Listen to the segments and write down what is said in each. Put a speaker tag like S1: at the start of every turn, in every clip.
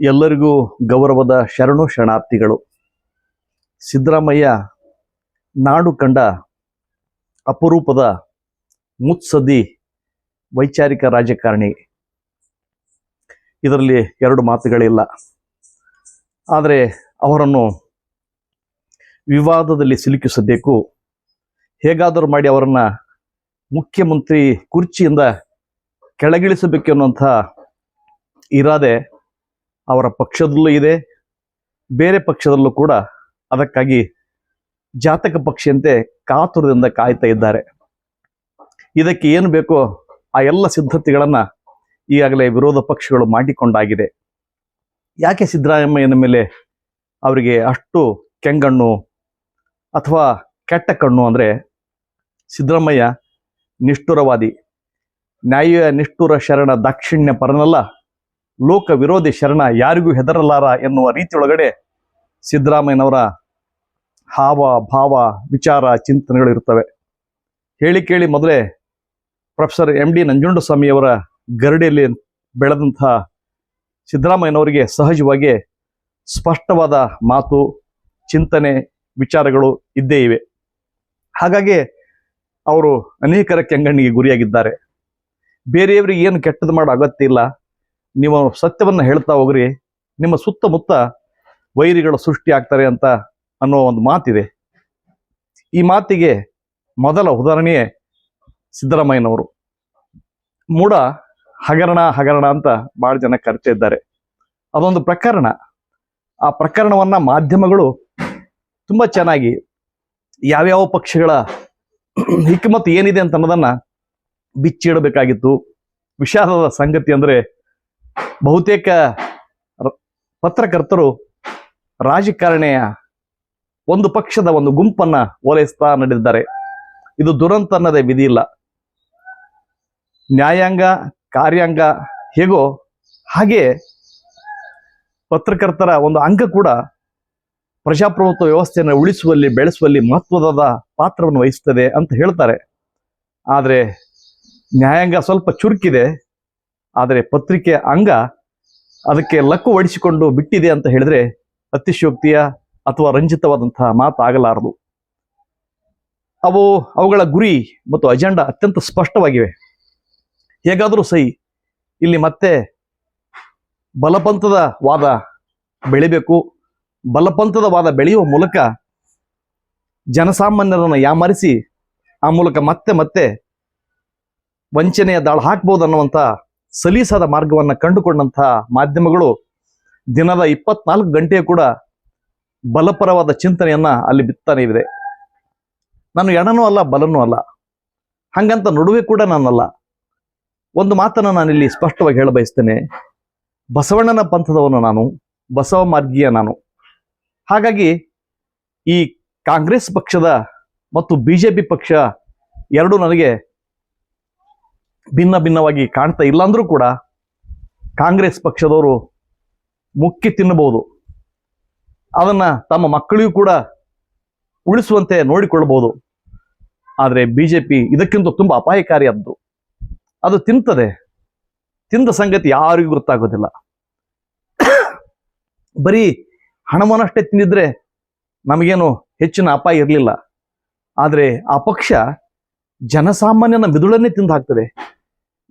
S1: ಎಲ್ಲರಿಗೂ ಗೌರವದ ಶರಣು ಶರಣಾರ್ಥಿಗಳು. ಸಿದ್ದರಾಮಯ್ಯ ನಾಡು ಕಂಡ ಅಪರೂಪದ ಮುತ್ಸದಿ ವೈಚಾರಿಕ ರಾಜಕಾರಣಿ. ಇದರಲ್ಲಿ ಎರಡು ಮಾತುಗಳಿಲ್ಲ. ಆದರೆ ಅವರನ್ನು ವಿವಾದದಲ್ಲಿ ಸಿಲುಕಿಸಬೇಕು. ಹೇಗಾದರೂ ಮಾಡಿ ಅವರನ್ನು ಮುಖ್ಯಮಂತ್ರಿ ಕುರ್ಚಿಯಿಂದ ಕೆಳಗಿಳಿಸಬೇಕೆನ್ನುವಂಥ ಇರಾದೆ ಅವರ ಪಕ್ಷದಲ್ಲೂ ಇದೆ. ಬೇರೆ ಪಕ್ಷದಲ್ಲೂ ಕೂಡ ಅದಕ್ಕಾಗಿ ಜಾತಕ ಪಕ್ಷಿಯಂತೆ ಕಾತುರದಿಂದ ಕಾಯ್ತಾ ಇದ್ದಾರೆ. ಇದಕ್ಕೆ ಏನು ಬೇಕೋ ಆ ಎಲ್ಲ ಸಿದ್ಧತೆಗಳನ್ನ ಈಗಾಗಲೇ ವಿರೋಧ ಪಕ್ಷಗಳು ಮಾಡಿಕೊಂಡಾಗಿದೆ. ಯಾಕೆ ಸಿದ್ದರಾಮಯ್ಯನ ಮೇಲೆ ಅವರಿಗೆ ಅಷ್ಟು ಕೆಂಗಣ್ಣು ಅಥವಾ ಕೆಟ್ಟ ಕಣ್ಣು ಅಂದರೆ ಸಿದ್ದರಾಮಯ್ಯ ನಿಷ್ಠುರವಾದಿ, ನ್ಯಾಯ ನಿಷ್ಠುರ ಶರಣ ದಾಕ್ಷಿಣ್ಯ ಪರನಲ್ಲ ಲೋಕ ವಿರೋಧಿ ಶರಣ ಯಾರಿಗೂ ಹೆದರಲಾರ ಎನ್ನುವ ರೀತಿಯೊಳಗಡೆ ಸಿದ್ದರಾಮಯ್ಯನವರ ಹಾವ, ಭಾವ, ವಿಚಾರ, ಚಿಂತನೆಗಳು ಇರ್ತವೆ ಹೇಳಿ ಕೇಳಿ ಮೊದಲೇ ಪ್ರೊಫೆಸರ್ ಎಂ ಡಿ ನಂಜುಂಡಸ್ವಾಮಿಯವರ ಗರಡಿಯಲ್ಲಿ ಬೆಳೆದಂತಹ ಸಿದ್ದರಾಮಯ್ಯನವರಿಗೆ ಸಹಜವಾಗಿ ಸ್ಪಷ್ಟವಾದ ಮಾತು, ಚಿಂತನೆ, ವಿಚಾರಗಳು ಇದ್ದೇ ಇವೆ. ಹಾಗಾಗಿ ಅವರು ಅನೇಕರ ಕೆಂಗಣ್ಣಿಗೆ ಗುರಿಯಾಗಿದ್ದಾರೆ. ಬೇರೆಯವರಿಗೆ ಏನು ಕೆಟ್ಟದ್ದು ಮಾಡೋ ಅಗತ್ಯ ಇಲ್ಲ. ನೀವು ಸತ್ಯವನ್ನು ಹೇಳ್ತಾ ಹೋಗ್ರಿ, ನಿಮ್ಮ ಸುತ್ತಮುತ್ತ ವೈರಿಗಳು ಸೃಷ್ಟಿ ಆಗ್ತಾರೆ ಅಂತ ಅನ್ನೋ ಒಂದು ಮಾತಿದೆ. ಈ ಮಾತಿಗೆ ಮೊದಲ ಉದಾಹರಣೆಯೇ ಸಿದ್ದರಾಮಯ್ಯನವರು. ಮೂಡ ಹಗರಣ ಹಗರಣ ಅಂತ ಬಹಳ ಜನ ಕರಿತಾ ಇದ್ದಾರೆ. ಅದೊಂದು ಪ್ರಕರಣ. ಆ ಪ್ರಕರಣವನ್ನ ಮಾಧ್ಯಮಗಳು ತುಂಬಾ ಚೆನ್ನಾಗಿ ಯಾವ್ಯಾವ ಪಕ್ಷಗಳ ಹಿಕ್ಮತ್ ಏನಿದೆ ಅಂತ ಅನ್ನೋದನ್ನ ಬಿಚ್ಚಿಡಬೇಕಾಗಿತ್ತು. ವಿಷಾದದ ಸಂಗತಿ ಅಂದ್ರೆ ಬಹುತೇಕ ಪತ್ರಕರ್ತರು ರಾಜಕಾರಣಿಯ ಒಂದು ಪಕ್ಷದ ಒಂದು ಗುಂಪನ್ನ ಓಲೈಸ್ತಾ ನಡೆದಿದ್ದಾರೆ. ಇದು ದುರಂತ ಅನ್ನೋದೇ ವಿಧಿ ಇಲ್ಲ. ನ್ಯಾಯಾಂಗ, ಕಾರ್ಯಾಂಗ ಹೇಗೋ ಹಾಗೆ ಪತ್ರಕರ್ತರ ಒಂದು ಅಂಗ ಕೂಡ ಪ್ರಜಾಪ್ರಭುತ್ವ ವ್ಯವಸ್ಥೆಯನ್ನು ಉಳಿಸುವಲ್ಲಿ, ಬೆಳೆಸುವಲ್ಲಿ ಮಹತ್ವದ ಪಾತ್ರವನ್ನು ವಹಿಸ್ತದೆ ಅಂತ ಹೇಳ್ತಾರೆ. ಆದರೆ ನ್ಯಾಯಾಂಗ ಸ್ವಲ್ಪ ಚುರುಕಿದೆ. ಆದರೆ ಪತ್ರಿಕೆ ಅಂಗ ಅದಕ್ಕೆ ಲಕ್ಕು ಒಡಿಸಿಕೊಂಡು ಬಿಟ್ಟಿದೆ ಅಂತ ಹೇಳಿದ್ರೆ ಅತಿಶಯೋಕ್ತಿಯ ಅಥವಾ ರಂಜಿತವಾದಂತಹ ಮಾತಾಗಲಾರದು. ಅವು ಅವುಗಳ ಗುರಿ ಮತ್ತು ಅಜೆಂಡಾ ಅತ್ಯಂತ ಸ್ಪಷ್ಟವಾಗಿವೆ. ಹೇಗಾದರೂ ಸಹಿ, ಇಲ್ಲಿ ಮತ್ತೆ ಬಲಪಂಥದ ವಾದ ಬೆಳಿಬೇಕು. ಬಲಪಂಥದ ವಾದ ಬೆಳೆಯುವ ಮೂಲಕ ಜನಸಾಮಾನ್ಯರನ್ನು ಯಾಮರಿಸಿ ಆ ಮೂಲಕ ಮತ್ತೆ ಮತ್ತೆ ವಂಚನೆಯ ದಾಳ ಹಾಕ್ಬೋದು ಅನ್ನುವಂಥ ಸಲೀಸಾದ ಮಾರ್ಗವನ್ನು ಕಂಡುಕೊಂಡಂತಹ ಮಾಧ್ಯಮಗಳು ದಿನದ ಇಪ್ಪತ್ನಾಲ್ಕು ಗಂಟೆ ಕೂಡ ಬಲಪರವಾದ ಚಿಂತನೆಯನ್ನ ಅಲ್ಲಿ ಬಿತ್ತಾನೆ ಇದೆ. ನಾನು ಎಡನೂ ಅಲ್ಲ, ಬಲನೂ ಅಲ್ಲ. ಹಾಗಂತ ನಡುವೆ ಕೂಡ ನಾನಲ್ಲ. ಒಂದು ಮಾತನ್ನ ನಾನಿಲ್ಲಿ ಸ್ಪಷ್ಟವಾಗಿ ಹೇಳ ಬಯಸ್ತೇನೆ ಬಸವಣ್ಣನ ಪಂಥದವನು ನಾನು, ಬಸವ ಮಾರ್ಗೀಯ ನಾನು. ಹಾಗಾಗಿ ಈ ಕಾಂಗ್ರೆಸ್ ಪಕ್ಷದ ಮತ್ತು ಬಿಜೆಪಿ ಪಕ್ಷ ಎರಡೂ ನನಗೆ ಭಿನ್ನ ಭಿನ್ನವಾಗಿ ಕಾಣ್ತಾ ಇಲ್ಲ ಅಂದ್ರೂ ಕೂಡ ಕಾಂಗ್ರೆಸ್ ಪಕ್ಷದವರು ಮುಕ್ಕಿ ತಿನ್ನಬಹುದು. ಅದನ್ನ ತಮ್ಮ ಮಕ್ಕಳಿಗೂ ಕೂಡ ಉಳಿಸುವಂತೆ ನೋಡಿಕೊಳ್ಳಬಹುದು. ಆದರೆ ಬಿಜೆಪಿ ಇದಕ್ಕಿಂತ ತುಂಬಾ ಅಪಾಯಕಾರಿಯಾದ್ದು ಅದು ತಿಂತದೆ. ತಿಂದ ಸಂಗತಿ ಯಾರಿಗೂ ಗೊತ್ತಾಗೋದಿಲ್ಲ ಬರೀ ಹಣವನ್ನಷ್ಟೇ ತಿಂದಿದ್ರೆ ನಮಗೇನು ಹೆಚ್ಚಿನ ಅಪಾಯ ಇರಲಿಲ್ಲ. ಆದರೆ ಆ ಪಕ್ಷ ಜನಸಾಮಾನ್ಯನ ಮಿದುಳನ್ನೇ ತಿಂದು ಹಾಕ್ತದೆ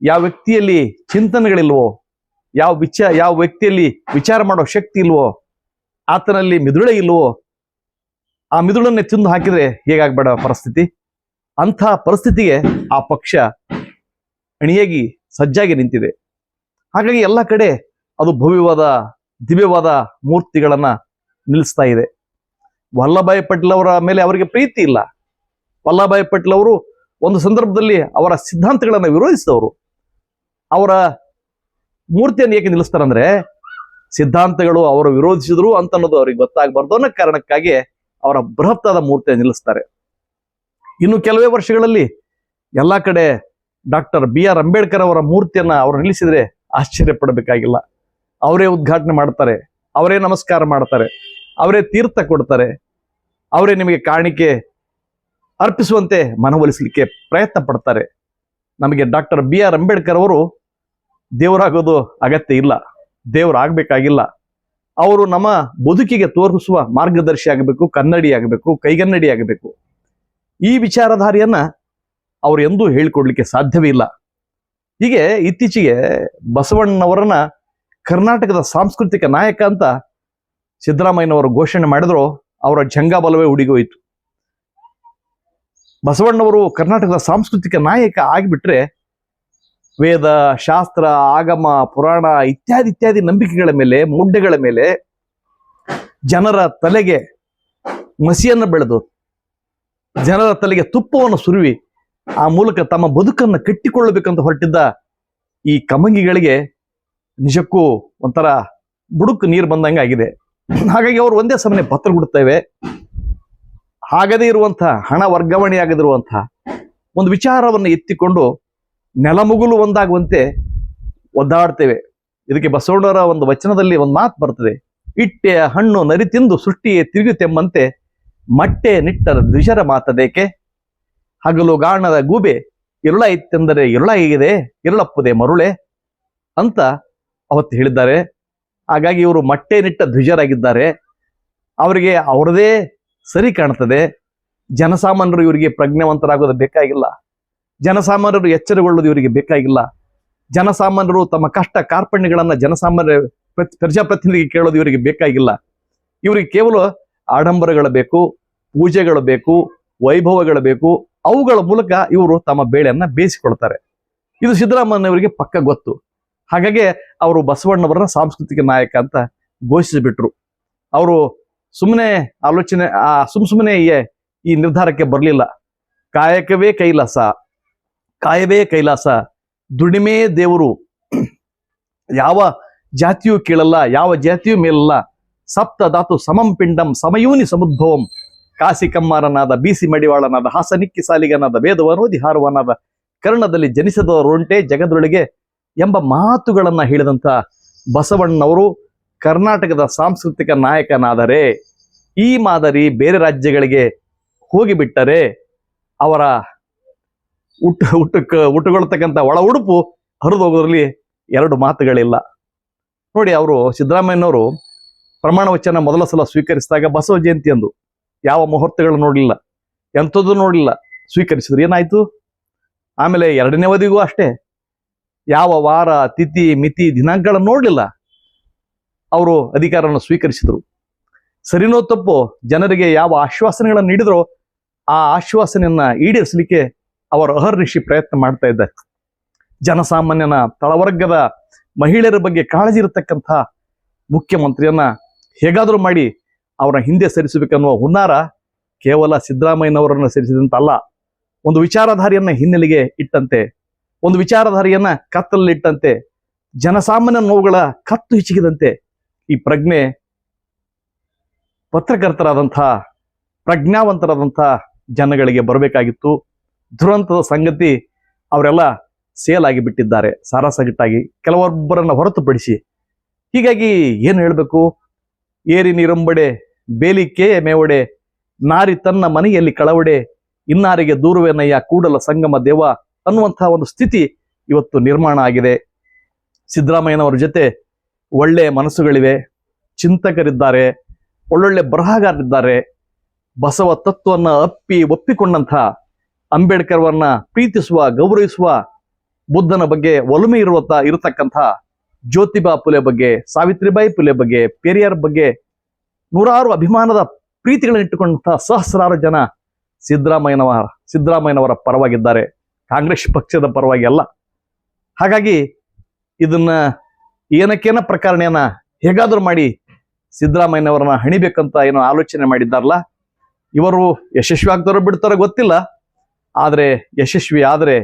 S1: ಯಾವ ವ್ಯಕ್ತಿಯಲ್ಲಿ ಚಿಂತನೆಗಳಿಲ್ವೋ, ಯಾವ ವಿಚ, ಯಾವ ವ್ಯಕ್ತಿಯಲ್ಲಿ ವಿಚಾರ ಮಾಡೋ ಶಕ್ತಿ ಇಲ್ವೋ, ಆತನಲ್ಲಿ ಮಿದುಳೆ ಇಲ್ವೋ, ಆ ಮಿದುಳನ್ನೇ ತಿಂದು ಹಾಕಿದ್ರೆ ಹೇಗಾಗ್ಬೇಡ ಪರಿಸ್ಥಿತಿ? ಅಂಥ ಪರಿಸ್ಥಿತಿಗೆ ಆ ಪಕ್ಷ ಅಣಿಯಾಗಿ ಸಜ್ಜಾಗಿ ನಿಂತಿದೆ. ಹಾಗಾಗಿ ಎಲ್ಲ ಕಡೆ ಅದು ಭವ್ಯವಾದ, ದಿವ್ಯವಾದ ಮೂರ್ತಿಗಳನ್ನ ನಿಲ್ಲಿಸ್ತಾ ಇದೆ. ವಲ್ಲಭಾಯ್ ಪಟೇಲ್ ಅವರ ಮೇಲೆ ಅವರಿಗೆ ಪ್ರೀತಿ ಇಲ್ಲ. ವಲ್ಲಭಾಯ್ ಪಟೇಲ್ ಅವರು ಒಂದು ಸಂದರ್ಭದಲ್ಲಿ ಅವರ ಸಿದ್ಧಾಂತಗಳನ್ನು ವಿರೋಧಿಸಿದವರು. ಅವರ ಮೂರ್ತಿಯನ್ನು ಏಕೆ ನಿಲ್ಲಿಸ್ತಾರಂದ್ರೆ, ಸಿದ್ಧಾಂತಗಳು ಅವರು ವಿರೋಧಿಸಿದ್ರು ಅಂತ ಅನ್ನೋದು ಅವ್ರಿಗೆ ಗೊತ್ತಾಗಬಾರ್ದು ಅನ್ನೋ ಕಾರಣಕ್ಕಾಗಿ ಅವರ ಬೃಹತ್ತಾದ ಮೂರ್ತಿಯನ್ನು ನಿಲ್ಲಿಸ್ತಾರೆ. ಇನ್ನು ಕೆಲವೇ ವರ್ಷಗಳಲ್ಲಿ ಎಲ್ಲ ಕಡೆ ಡಾಕ್ಟರ್ ಬಿ ಆರ್ ಅಂಬೇಡ್ಕರ್ ಅವರ ಮೂರ್ತಿಯನ್ನ ಅವರು ನಿಲ್ಲಿಸಿದ್ರೆ ಆಶ್ಚರ್ಯ ಪಡಬೇಕಾಗಿಲ್ಲ. ಅವರೇ ಉದ್ಘಾಟನೆ ಮಾಡ್ತಾರೆ, ಅವರೇ ನಮಸ್ಕಾರ ಮಾಡ್ತಾರೆ, ಅವರೇ ತೀರ್ಥ ಕೊಡ್ತಾರೆ, ಅವರೇ ನಿಮಗೆ ಕಾಣಿಕೆ ಅರ್ಪಿಸುವಂತೆ ಮನವೊಲಿಸಲಿಕ್ಕೆ ಪ್ರಯತ್ನ ಪಡ್ತಾರೆ. ನಮಗೆ ಡಾಕ್ಟರ್ ಬಿ ಆರ್ ಅಂಬೇಡ್ಕರ್ ಅವರು ದೇವರಾಗೋದು ಅಗತ್ಯ ಇಲ್ಲ ದೇವರಾಗಬೇಕಾಗಿಲ್ಲ ಅವರು ನಮ್ಮ ಬದುಕಿಗೆ ತೋರಿಸುವ ಮಾರ್ಗದರ್ಶಿ ಆಗಬೇಕು, ಕನ್ನಡಿ ಆಗಬೇಕು, ಕೈಗನ್ನಡಿ ಆಗಬೇಕು. ಈ ವಿಚಾರಧಾರಿಯನ್ನ ಅವರು ಎಂದೂ ಹೇಳಿಕೊಡ್ಲಿಕ್ಕೆ ಸಾಧ್ಯವೇ ಇಲ್ಲ. ಹೀಗೆ ಇತ್ತೀಚೆಗೆ ಬಸವಣ್ಣನವರನ್ನ ಕರ್ನಾಟಕದ ಸಾಂಸ್ಕೃತಿಕ ನಾಯಕ ಅಂತ ಸಿದ್ದರಾಮಯ್ಯನವರು ಘೋಷಣೆ ಮಾಡಿದ್ರು, ಅವರ ಜಂಗಾಬಲವೇ ಉಡಿಗೋಯಿತು ಬಸವಣ್ಣವರು ಕರ್ನಾಟಕದ ಸಾಂಸ್ಕೃತಿಕ ನಾಯಕ ಆಗಿಬಿಟ್ರೆ ವೇದ, ಶಾಸ್ತ್ರ, ಆಗಮ, ಪುರಾಣ ಇತ್ಯಾದಿ ಇತ್ಯಾದಿ ನಂಬಿಕೆಗಳ ಮೇಲೆ ಮುಡ್ಡೆಗಳ ಮೇಲೆ ಜನರ ತಲೆಗೆ ಮಸಿಯನ್ನು ಬೆಳೆದು ಜನರ ತಲೆಗೆ ತುಪ್ಪವನ್ನು ಸುರುವಿ ಆ ಮೂಲಕ ತಮ್ಮ ಬದುಕನ್ನು ಕಟ್ಟಿಕೊಳ್ಳಬೇಕಂತ ಹೊರಟಿದ್ದ ಈ ಕಮಂಗಿಗಳಿಗೆ ನಿಜಕ್ಕೂ ಒಂಥರ ಬುಡುಕು ನೀರು ಬಂದಂಗೆ ಆಗಿದೆ ಹಾಗಾಗಿ ಅವರು ಒಂದೇ ಸಮನೆ ಪತ್ರ ಕೊಡುತ್ತೇವೆ. ಆಗದೇ ಇರುವಂತಹ ಹಣ ವರ್ಗಾವಣೆ ಆಗದಿರುವಂತಹ ಒಂದು ವಿಚಾರವನ್ನು ಎತ್ತಿಕೊಂಡು ನೆಲಮುಗುಲು ಒಂದಾಗುವಂತೆ ಒದ್ದಾಡ್ತೇವೆ. ಇದಕ್ಕೆ ಬಸವಣ್ಣರ ಒಂದು ವಚನದಲ್ಲಿ ಒಂದು ಮಾತು ಬರ್ತದೆ. ಇಟ್ಟೆಯ ಹಣ್ಣು ನರಿ ತಿಂದು ಸೃಷ್ಟಿಯೇ ತಿರುಗುತ್ತೆಂಬಂತೆ ಮಟ್ಟೆ ನಿಟ್ಟರ ದ್ವಿಷರ ಮಾತದೇಕೆ? ಹಗಲು ಗಾಣದ ಗೂಬೆ ಇರುಳ ಇತ್ತೆಂದರೆ ಇರುಳ ಹೀಗಿದೆ ಇರುಳಪ್ಪದೆ ಮರುಳೆ ಅಂತ ಅವತ್ತು ಹೇಳಿದ್ದಾರೆ. ಹಾಗಾಗಿ ಇವರು ಮಟ್ಟೆ ನಿಟ್ಟ ದ್ವಿಜರಾಗಿದ್ದಾರೆ. ಅವರಿಗೆ ಅವರದೇ ಸರಿ ಕಾಣ್ತದೆ. ಜನಸಾಮಾನ್ಯರು ಇವರಿಗೆ ಪ್ರಜ್ಞಾವಂತರಾಗೋದು ಬೇಕಾಗಿಲ್ಲ. ಜನಸಾಮಾನ್ಯರು ಎಚ್ಚರಗೊಳ್ಳೋದು ಇವರಿಗೆ ಬೇಕಾಗಿಲ್ಲ. ಜನಸಾಮಾನ್ಯರು ತಮ್ಮ ಕಷ್ಟ ಕಾರ್ಪಣ್ಯಗಳನ್ನ ಜನಸಾಮಾನ್ಯ ಪ್ರತಿ- ಪ್ರಜಾಪ್ರತಿನಿಧಿಗೆ ಕೇಳೋದು ಇವರಿಗೆ ಬೇಕಾಗಿಲ್ಲ. ಇವರಿಗೆ ಕೇವಲ ಆಡಂಬರಗಳು ಬೇಕು, ಪೂಜೆಗಳು ಬೇಕು, ವೈಭವಗಳು ಬೇಕು. ಅವುಗಳ ಮೂಲಕ ಇವರು ತಮ್ಮ ಬೇಳೆಯನ್ನ ಬೇಯಿಸಿಕೊಳ್ತಾರೆ. ಇದು ಸಿದ್ದರಾಮಯ್ಯನವರಿಗೆ ಪಕ್ಕ ಗೊತ್ತು. ಹಾಗಾಗಿ ಅವರು ಬಸವಣ್ಣವರನ್ನ ಸಾಂಸ್ಕೃತಿಕ ನಾಯಕ ಅಂತ ಘೋಷಿಸಿಬಿಟ್ರು. ಅವರು ಸುಮ್ಮನೆ ಆಲೋಚನೆ, ಆ, ಸುಮ್ ಸುಮ್ಮನೆ ಈ ನಿರ್ಧಾರಕ್ಕೆ ಬರಲಿಲ್ಲ. ಕಾಯಕವೇ ಕೈಲಾಸ, ಕಾಯವೇ ಕೈಲಾಸ, ದುಡಿಮೆ ದೇವರು. ಯಾವ ಜಾತಿಯೂ ಕೇಳಲ್ಲ, ಯಾವ ಜಾತಿಯೂ ಮೇಲಲ್ಲ. ಸಪ್ತ ಧಾತು ಸಮಂ ಪಿಂಡಂ ಸಮಯೂನಿ ಸಮುದ್ಭವಂ. ಕಾಸಿಕಮ್ಮಾರನಾದ ಬೀಸಿ ಮಡಿವಾಳನಾದ ಹಾಸನಿಕ್ಕಿ ಸಾಲಿಗನಾದ ವೇದವನೋದಿ ಹಾರುವನಾದ, ಕರ್ಣದಲ್ಲಿ ಜನಿಸದವರುಂಟೆ ಜಗದೊಳಗೆ ಎಂಬ ಮಾತುಗಳನ್ನ ಹೇಳಿದಂತ ಬಸವಣ್ಣವರು ಕರ್ನಾಟಕದ ಸಾಂಸ್ಕೃತಿಕ ನಾಯಕನಾದರೆ ಈ ಮಾದರಿ ಬೇರೆ ರಾಜ್ಯಗಳಿಗೆ ಹೋಗಿಬಿಟ್ಟರೆ ಅವರ ಹುಟ್ಟು ಹುಟ್ಟಕ್ಕೆ ಹುಟ್ಟುಕೊಳ್ತಕ್ಕಂಥ ಒಳ ಉಡುಪು ಹರಿದು ಹೋಗೋದ್ರಲ್ಲಿ ಎರಡು ಮಾತುಗಳಿಲ್ಲ. ನೋಡಿ ಅವರು ಸಿದ್ದರಾಮಯ್ಯನವರು ಪ್ರಮಾಣ ವಚನ ಮೊದಲ ಸಲ ಸ್ವೀಕರಿಸಿದಾಗ ಬಸವ ಜಯಂತಿ ಅಂದು. ಯಾವ ಮುಹೂರ್ತಗಳು ನೋಡಲಿಲ್ಲ. ಎಂಥದ್ದು ನೋಡಲಿಲ್ಲ. ಸ್ವೀಕರಿಸಿದ್ರು ಏನಾಯ್ತು? ಆಮೇಲೆ ಎರಡನೇ ಅವಧಿಗೂ ಅಷ್ಟೇ. ಯಾವ ವಾರ, ತಿಥಿ, ಮಿತಿ, ದಿನಾಂಕಗಳನ್ನು ನೋಡಲಿಲ್ಲ. ಅವರು ಅಧಿಕಾರವನ್ನು ಸ್ವೀಕರಿಸಿದ್ರು. ಸರಿನೋ ತಪ್ಪು ಜನರಿಗೆ ಯಾವ ಆಶ್ವಾಸನೆಗಳನ್ನು ನೀಡಿದ್ರೋ ಆ ಆಶ್ವಾಸನೆಯನ್ನ ಈಡೇರಿಸಲಿಕ್ಕೆ ಅವರು ಅಹರ್ನಿಶಿ ಪ್ರಯತ್ನ ಮಾಡ್ತಾ ಇದ್ದಾರೆ. ಜನಸಾಮಾನ್ಯನ ತಳವರ್ಗದ ಮಹಿಳೆಯರ ಬಗ್ಗೆ ಕಾಳಜಿ ಇರತಕ್ಕಂಥ ಮುಖ್ಯಮಂತ್ರಿಯನ್ನ ಹೇಗಾದರೂ ಮಾಡಿ ಅವರ ಹಿಂದೆ ಸರಿಸಬೇಕನ್ನುವ ಹುನ್ನಾರ ಕೇವಲ ಸಿದ್ದರಾಮಯ್ಯನವರನ್ನ ಸರಿಸಿದಂತಲ್ಲ, ಒಂದು ವಿಚಾರಧಾರಿಯನ್ನ ಹಿನ್ನೆಲೆಗೆ ಇಟ್ಟಂತೆ, ಒಂದು ವಿಚಾರಧಾರಿಯನ್ನ ಕತ್ತಲಲ್ಲಿಟ್ಟಂತೆ ಜನಸಾಮಾನ್ಯ ನೋವುಗಳ ಕತ್ತು ಹಿಚಿಕಿದಂತೆ ಈ ಪ್ರಜ್ಞೆ ಪತ್ರಕರ್ತರಾದಂಥ, ಪ್ರಜ್ಞಾವಂತರಾದಂಥ ಜನಗಳಿಗೆ ಬರಬೇಕಾಗಿತ್ತು. ದುರಂತದ ಸಂಗತಿ ಅವರೆಲ್ಲ ಸೇಲ್ ಆಗಿ ಬಿಟ್ಟಿದ್ದಾರೆ ಸಾರಾಸಗಟ್ಟಾಗಿ. ಕೆಲವೊಬ್ಬರನ್ನು ಹೊರತುಪಡಿಸಿ. ಹೀಗಾಗಿ ಏನು ಹೇಳಬೇಕು? ಏರಿ ನೀರಂಬಡೆ ಬೇಲಿಕೆ ಮೇವಡೆ, ನಾರಿ ತನ್ನ ಮನೆಯಲ್ಲಿ ಕಳವಡೆ, ಇನ್ನಾರಿಗೆ ದೂರವೇನಯ್ಯ ಕೂಡಲ ಸಂಗಮ ದೇವ ಅನ್ನುವಂತಹ ಒಂದು ಸ್ಥಿತಿ ಇವತ್ತು ನಿರ್ಮಾಣ ಆಗಿದೆ. ಸಿದ್ದರಾಮಯ್ಯನವರ ಜೊತೆ ಒಳ್ಳೆಯ ಮನಸ್ಸುಗಳಿವೆ, ಚಿಂತಕರಿದ್ದಾರೆ, ಒಳ್ಳೊಳ್ಳೆ ಬರಹಗಾರರಿದ್ದಾರೆ. ಬಸವ ತತ್ವವನ್ನ ಅಪ್ಪಿ, ಒಪ್ಪಿಕೊಂಡಂಥ ಅಂಬೇಡ್ಕರ್ವನ್ನ ಪ್ರೀತಿಸುವ, ಗೌರವಿಸುವ ಬುದ್ಧನ ಬಗ್ಗೆ ಒಲುಮೆ ಇರುವಂತ ಇರತಕ್ಕಂಥ ಜ್ಯೋತಿಬಾ ಫುಲೆ ಬಗ್ಗೆ, ಸಾವಿತ್ರಿಬಾಯಿ ಫುಲೆ ಬಗ್ಗೆ, ಪೆರಿಯಾರ್ ಬಗ್ಗೆ ನೂರಾರು ಅಭಿಮಾನದ ಪ್ರೀತಿಗಳನ್ನು ಇಟ್ಟುಕೊಂಡಂತಹ ಸಹಸ್ರಾರು ಜನ ಸಿದ್ದರಾಮಯ್ಯನವರ ಸಿದ್ದರಾಮಯ್ಯನವರ ಪರವಾಗಿದ್ದಾರೆ. ಕಾಂಗ್ರೆಸ್ ಪಕ್ಷದ ಪರವಾಗಿ ಅಲ್ಲ. ಹಾಗಾಗಿ ಇದನ್ನ ಏನಕ್ಕೇನ ಪ್ರಕರಣೆಯನ್ನ ಹೇಗಾದ್ರೂ ಮಾಡಿ ಸಿದ್ದರಾಮಯ್ಯನವರನ್ನ ಹಣಿಬೇಕಂತ ಏನೋ ಆಲೋಚನೆ ಮಾಡಿದ್ದಾರಲ್ಲ, ಇವರು ಯಶಸ್ವಿ ಆಗ್ತಾರೋ ಬಿಡ್ತಾರೋ ಗೊತ್ತಿಲ್ಲ. ಆದರೆ ಯಶಸ್ವಿ ಆದರೆ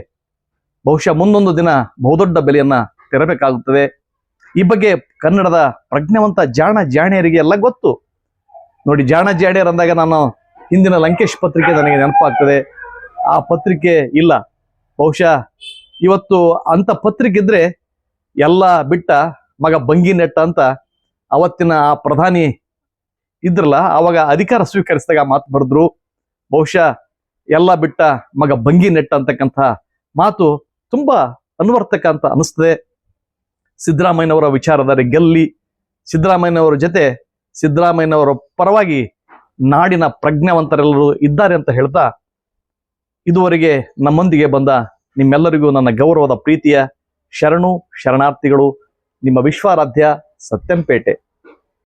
S1: ಬಹುಶಃ ಮುಂದೊಂದು ದಿನ ಬಹುದೊಡ್ಡ ಬೆಲೆಯನ್ನ ತೆರಬೇಕಾಗುತ್ತದೆ. ಈ ಬಗ್ಗೆ ಕನ್ನಡದ ಪ್ರಜ್ಞಾವಂತ ಜಾಣ ಜಾಣಿಯರಿಗೆ ಎಲ್ಲ ಗೊತ್ತು. ನೋಡಿ, ಜಾಣ ಜಾಣಿಯರ್ ಅಂದಾಗ ನಾನು ಹಿಂದಿನ ಲಂಕೇಶ್ ಪತ್ರಿಕೆ ನನಗೆ ನೆನಪಾಗ್ತದೆ. ಆ ಪತ್ರಿಕೆ ಇಲ್ಲ. ಬಹುಶಃ ಇವತ್ತು ಅಂಥ ಪತ್ರಿಕೆ ಇದ್ರೆ ಎಲ್ಲ ಬಿಟ್ಟ ಮಗ ಬಂಗಿ ನೆಟ್ಟ ಅಂತ ಅವತ್ತಿನ ಆ ಪ್ರಧಾನಿ ಇದ್ರಲ್ಲ, ಅವಾಗ ಅಧಿಕಾರ ಸ್ವೀಕರಿಸಿದಾಗ ಮಾತು ಬರೆದ್ರು. ಬಹುಶಃ ಎಲ್ಲ ಬಿಟ್ಟ ಮಗ ಬಂಗಿ ನೆಟ್ಟ ಅಂತಕ್ಕಂಥ ಮಾತು ತುಂಬಾ ಅನ್ವರ್ತಕ ಅಂತ ಅನಿಸ್ತದೆ. ಸಿದ್ದರಾಮಯ್ಯನವರ ವಿಚಾರಧಾರೆ ಗೆಲ್ಲಿ, ಸಿದ್ದರಾಮಯ್ಯನವರ ಜೊತೆ ಸಿದ್ದರಾಮಯ್ಯನವರ ಪರವಾಗಿ ನಾಡಿನ ಪ್ರಜ್ಞಾವಂತರೆಲ್ಲರೂ ಇದ್ದಾರೆ ಅಂತ ಹೇಳ್ತಾ ಇದುವರೆಗೆ ನಮ್ಮೊಂದಿಗೆ ಬಂದ ನಿಮ್ಮೆಲ್ಲರಿಗೂ ನನ್ನ ಗೌರವದ ಪ್ರೀತಿಯ ಶರಣು ಶರಣಾರ್ಥಿಗಳು ನಿಮ್ಮ ವಿಶ್ವಾರಾಧ್ಯ ಸತ್ಯಂಪೇಟೆ.